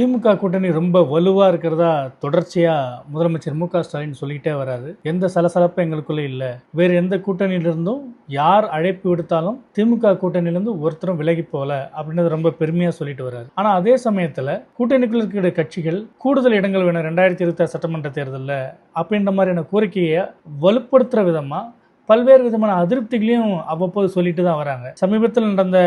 திமுக கூட்டணி ரொம்ப வலுவாக இருக்கிறதா தொடர்ச்சியாக முதலமைச்சர் மு க ஸ்டாலின் சொல்லிக்கிட்டே வராரு. எந்த சலசலப்பும் எங்களுக்குள்ளே இல்லை. வேறு எந்த கூட்டணியிலிருந்தும் யார் அழைப்பு விடுத்தாலும் திமுக கூட்டணியிலிருந்து ஒருத்தரும் விலகி போகல அப்படின்றது ரொம்ப பெருமையாக சொல்லிட்டு வராரு. ஆனால் அதே சமயத்தில் கூட்டணிக்குள்ள இருக்கிற கட்சிகள் கூடுதல் இடங்கள் வேணும். ரெண்டாயிரத்தி இருபத்தி சட்டமன்ற தேர்தலில் அப்படின்ற மாதிரியான கோரிக்கையை வலுப்படுத்துகிற விதமாக பல்வேறு விதமான அதிருப்திகளையும் அவ்வப்போது சொல்லிட்டு தான் வராங்க. சமீபத்தில் நடந்த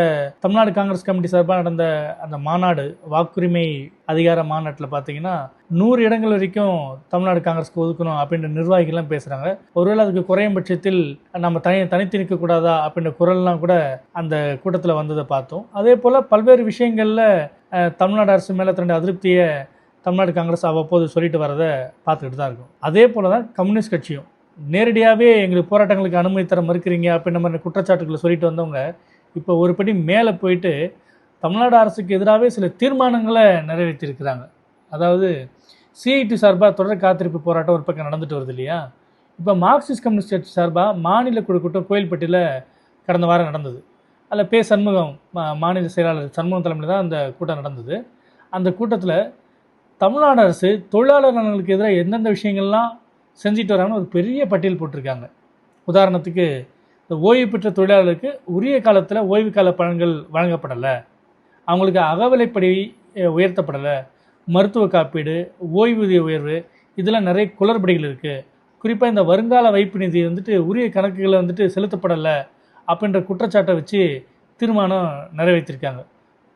தமிழ்நாடு காங்கிரஸ் கமிட்டி சார்பாக நடந்த அந்த மாநாடு வாக்குரிமை அதிகார மாநாட்டில் பார்த்தீங்கன்னா நூறு இடங்கள் வரைக்கும் தமிழ்நாடு காங்கிரஸ்க்கு ஒதுக்கணும் அப்படின்ற நிர்வாகிகள்லாம் பேசுகிறாங்க ஒருவேளை அதுக்கு குறையும் பட்சத்தில் நம்ம தனி தனித்து நிற்கக்கூடாதா அப்படின்ற குரல்லாம் கூட அந்த கூட்டத்தில் வந்ததை பார்த்தோம். அதே போல் பல்வேறு விஷயங்களில் தமிழ்நாடு அரசு மேலே தன்னுடைய அதிருப்தியை தமிழ்நாடு காங்கிரஸ் அவ்வப்போது சொல்லிட்டு வரதை பார்த்துக்கிட்டு தான் இருக்கும். அதே போல் தான் கம்யூனிஸ்ட் கட்சியும். நேரடியாகவே எங்களுக்கு போராட்டங்களுக்கு அனுமதி தர மறுக்கிறீங்க அப்படின்ற மாதிரி குற்றச்சாட்டுகளை சொல்லிட்டு வந்தவங்க இப்போ ஒரு படி மேலே போயிட்டு தமிழ்நாடு அரசுக்கு எதிராகவே சில தீர்மானங்களை நிறைவேற்றியிருக்கிறாங்க. அதாவது சிஐடி சார்பாக தொடர் காத்திருப்பு போராட்டம் ஒரு பக்கம் நடந்துட்டு வருது இல்லையா? இப்போ மார்க்சிஸ்ட் கம்யூனிஸ்ட் கட்சி சார்பாக மாநில குழு கூட்டம் கோயில்பட்டியில் கடந்த வாரம் நடந்தது. அதில் பே சண்முகம் மா- மாநில செயலாளர் சண்முகம் தலைமையில் தான் அந்த கூட்டம் நடந்தது. அந்த கூட்டத்தில் தமிழ்நாடு அரசு தொழிலாளர் நலன்களுக்கு எதிராக எந்தெந்த விஷயங்கள்லாம் செஞ்சுட்டு வராங்கன்னு ஒரு பெரிய பட்டியல் போட்டிருக்காங்க. உதாரணத்துக்கு இந்த ஓய்வு பெற்ற தொழிலாளர்களுக்கு உரிய காலத்தில் ஓய்வு கால பலன்கள் வழங்கப்படலை. அவங்களுக்கு அகவிலைப்படி உயர்த்தப்படலை. மருத்துவ காப்பீடு ஓய்வூதிய உயர்வு இதெல்லாம் நிறைய குளறுபடிகள் இருக்குது குறிப்பாக இந்த வருங்கால வைப்பு நிதி வந்துட்டு உரிய கணக்குகளை வந்துட்டு செலுத்தப்படலை அப்படின்ற குற்றச்சாட்டை வச்சு தீர்மானம் நிறைவேற்றிருக்காங்க.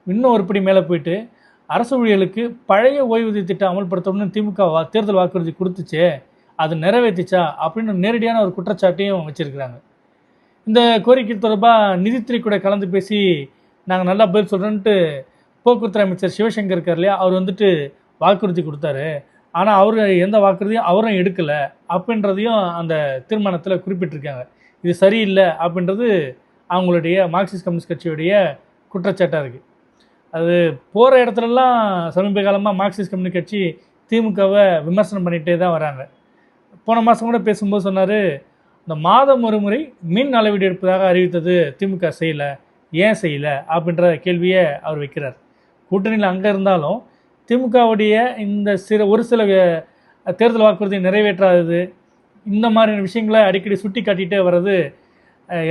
இன்னும் ஒரு படி மேலே போயிட்டு அரசு ஊழியர்களுக்கு பழைய ஓய்வூதிய திட்டம் அமல்படுத்தணும்னு திமுக வா தேர்தல் வாக்குறுதி கொடுத்துச்சே. அது நிறைவேற்றிச்சா அப்படின்னு நேரடியான ஒரு குற்றச்சாட்டையும் வச்சுருக்கிறாங்க. இந்த கோரிக்கை தொடர்பாக நிதித்துறை கூட கலந்து பேசி நாங்கள் நல்லா பதில் சொல்கிறோன்ட்டு போக்குவரத்து அமைச்சர் சிவசங்கர் இருக்கார் இல்லையா அவர் வந்துட்டு வாக்குறுதி கொடுத்தாரு. ஆனால் அவர் எந்த வாக்குறுதியும் அவரும் எடுக்கலை அப்படின்றதையும் அந்த தீர்மானத்தில் குறிப்பிட்டிருக்காங்க. இது சரியில்லை அப்படின்றது அவங்களுடைய மார்க்சிஸ்ட் கம்யூனிஸ்ட் கட்சியுடைய குற்றச்சாட்டாக இருக்குது அது போகிற இடத்துலலாம் சமீப காலமாக மார்க்சிஸ்ட் கம்யூனிஸ்ட் கட்சி திமுகவை விமர்சனம் பண்ணிகிட்டே தான் வராங்க. போன மாதம் கூட பேசும்போது சொன்னார் இந்த மாதம் ஒரு முறை மின் அளவீடு எடுப்பதாக அறிவித்தது திமுக செய்யலை ஏன் செய்யலை அப்படின்ற கேள்வியை அவர் வைக்கிறார். கூட்டணியில் அங்கே இருந்தாலும் திமுகவுடைய இந்த சில ஒரு சில தேர்தல் வாக்குறுதியை நிறைவேற்றாதது இந்த மாதிரியான விஷயங்களை அடிக்கடி சுட்டி காட்டிகிட்டே வர்றது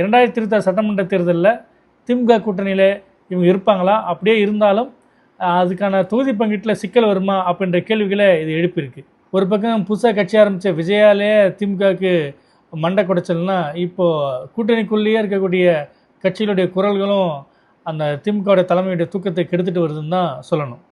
இரண்டாயிரத்தி இருபத்தாறு சட்டமன்ற தேர்தலில் திமுக கூட்டணியில் இவங்க இருப்பாங்களா? அப்படியே இருந்தாலும் அதுக்கான தொகுதி பங்கீட்டில் சிக்கல் வருமா அப்படின்ற கேள்விகளை இது எழுப்பியிருக்கு. ஒரு பக்கம் புதுசாக கட்சி ஆரம்பித்த விஜயாலே திமுகவுக்கு மண்டை குடைச்சல்னா இப்போது கூட்டணிக்குள்ளேயே இருக்கக்கூடிய கட்சிகளுடைய குரல்களும் அந்த திமுகவுடைய தலைமையுடைய தூக்கத்தை கெடுத்துட்டு வருதுன்னு தான் சொல்லணும்.